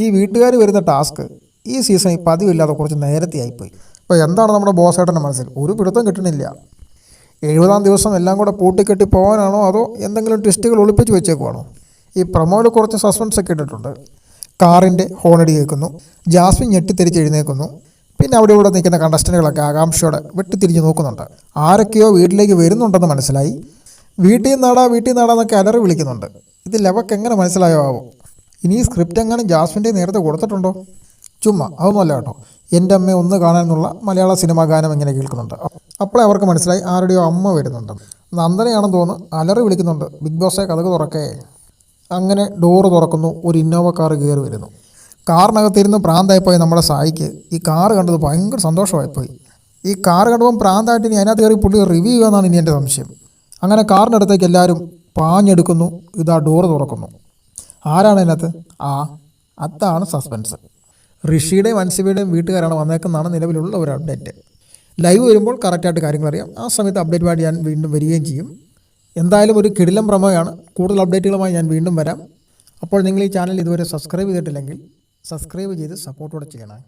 ഈ വീട്ടുകാർ വരുന്ന ടാസ്ക് ഈ സീസണിൽ പതിവില്ലാതെ കുറച്ച് നേരത്തെ ആയിപ്പോയി അപ്പോൾ എന്താണ് നമ്മുടെ ബോസേട്ടന്റെ മനസ്സിൽ? ഒരു പിടുത്തം കിട്ടണില്ല. എഴുപതാം ദിവസം എല്ലാം കൂടെ പൂട്ടിക്കെട്ടി പോകാനാണോ അതോ എന്തെങ്കിലും ട്വിസ്റ്റുകൾ ഒളിപ്പിച്ച് വെച്ചേക്കുവാണോ? ഈ പ്രൊമോയിൽ കുറച്ച് സസ്പെൻസ് ഒക്കെ ഇട്ടിട്ടുണ്ട്. കാറിന്റെ ഹോണടി കേൾക്കുന്നു ജാസ്മിൻ ഞെട്ടിത്തിരിച്ച് എഴുന്നേൽക്കുന്നു. പിന്നെ അവിടെ ഇവിടെ നിൽക്കുന്ന കണ്ടസ്റ്റന്റുകളൊക്കെ ആകാംക്ഷയോടെ വെട്ടിത്തിരിഞ്ഞ് നോക്കുന്നുണ്ട്. ആരൊക്കെയോ വീട്ടിലേക്ക് വരുന്നുണ്ടെന്ന് മനസ്സിലായി. വീട്ടിൽ നിന്നാടാ വീട്ടിൽ നിന്നാടാന്നൊക്കെ അലറി വിളിക്കുന്നുണ്ട്. ഇത് ലവക്ക് എങ്ങനെ മനസ്സിലായോ ആവോ? ഇനി ഈ സ്ക്രിപ്റ്റ് എങ്ങാനും ജാസ്മിന്റെ നേരത്തെ കൊടുത്തിട്ടുണ്ടോ? ചുമ്മാ അതൊന്നുമല്ല കേട്ടോ. എന്റെ അമ്മ ഒന്ന് കാണാനെന്നുള്ള മലയാള സിനിമാ ഗാനം ഇങ്ങനെ കേൾക്കുന്നുണ്ട്. അപ്പോഴേ അവർക്ക് മനസ്സിലായി ആരുടെയോ അമ്മ വരുന്നുണ്ട്. നന്ദനയാണെന്ന് തോന്നുന്നു അലറി വിളിക്കുന്നുണ്ട്. ബിഗ് ബോസെ കഥക് തുറക്കേ. അങ്ങനെ ഡോറ് തുറക്കുന്നു. ഒരു ഇന്നോവ കാർ കയറി വരുന്നു. കാറിനകത്തിരുന്ന് പ്രാന്തായിപ്പോയി നമ്മുടെ സായിക്ക്. ഈ കാറ് കണ്ടത് ഭയങ്കര സന്തോഷമായിപ്പോയി. ഈ കാറ് കണ്ടപ്പോൾ പ്രാന്തായിട്ട് ഇനി അതിനകത്ത് കയറി പുള്ളി റിവ്യൂ ചെയ്യുമെന്നാണ് ഇനി എന്റെ സംശയം. അങ്ങനെ കാറിന്റെ അടുത്തേക്ക് എല്ലാവരും പാഞ്ഞെടുക്കുന്നു. ഇതാ ഡോറ് തുറക്കുന്നു. ആരാണ് അതിനകത്ത്? ആ അതാണ് സസ്പെൻസ് ഋഷിയുടെയും അൻസിബയുടെയും വീട്ടുകാരാണ് വന്നേക്കുന്നതാണ് നിലവിലുള്ള ഒരു അപ്ഡേറ്റ് ലൈവ് വരുമ്പോൾ കറക്റ്റായിട്ട് കാര്യങ്ങൾ അറിയാം. ആ സമയത്ത് അപ്ഡേറ്റ് ആയിട്ട് ഞാൻ വീണ്ടും വരികയും ചെയ്യും. എന്തായാലും ഒരു കിടിലം പ്രമോയാണ്. കൂടുതൽ അപ്ഡേറ്റുകളുമായി ഞാൻ വീണ്ടും വരാം. അപ്പോൾ നിങ്ങൾ ഈ ചാനൽ ഇതുവരെ സബ്സ്ക്രൈബ് ചെയ്തിട്ടില്ലെങ്കിൽ സബ്സ്ക്രൈബ് ചെയ്ത് സപ്പോർട്ടോടെ ചെയ്യണേ.